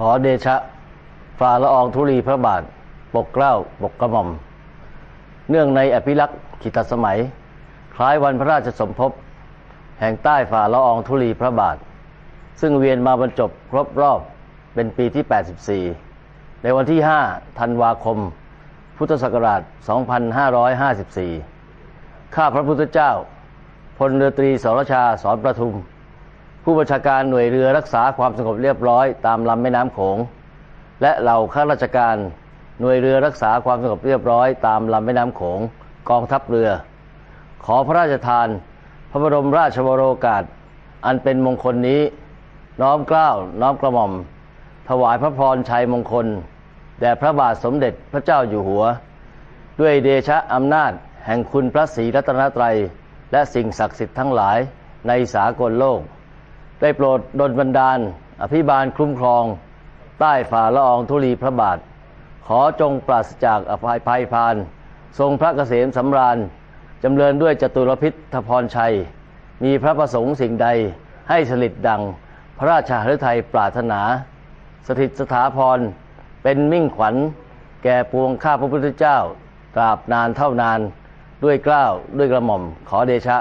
ขอเดชะฝ่าละอองธุลีพระบาท ปกเกล้าปกกระหม่อม เนื่องในอภิรักษ์ขิตสมัย คล้ายวันพระราชสมภพ แห่งใต้ฝ่าละอองธุลีพระบาท ซึ่งเวียนมาบรรจบครบรอบเป็นปีที่ 84 ในวันที่ 5 ธันวาคม พุทธศักราช 2554 ข้าพระพุทธเจ้าพลเรือตรีสรชาสอนประทุม ผู้บัญชาการหน่วยเรือรักษาความสงบเรียบร้อยตามลำแม่น้ำโขง และเหล่าข้าราชการหน่วยเรือรักษาความสงบเรียบร้อยตามลำแม่น้ำโขงกองทัพเรือ ขอพระราชทาน พระบรมราชวโรกาส อันเป็นมงคลนี้ น้อมเกล้าน้อมกระหม่อม ถวายพระพรชัยมงคลแด่พระบาทสมเด็จพระเจ้าอยู่หัว ด้วยเดชะอำนาจแห่งคุณพระศรีรัตนตรัย และสิ่งศักดิ์สิทธิ์ทั้งหลายในสากลโลก ได้โปรดดลบันดาล อภิบาลคุ้มครอง ใต้ฝ่าละอองธุลีพระบาท ขอจงปราศจากอภัยภัยพาน ทรงพระเกษมสำราญ จำเริญด้วยจตุรพิษทพรชัย มีพระประสงค์สิ่งใดให้สลิดดัง พระราชหฤทัยปรารถนา สถิตสถาพร เป็นมิ่งขวัญ แก่ปวงข้าพระพุทธเจ้า ตราบนานเท่านาน ด้วยกล้าวด้วยกระหม่อมขอเดชะ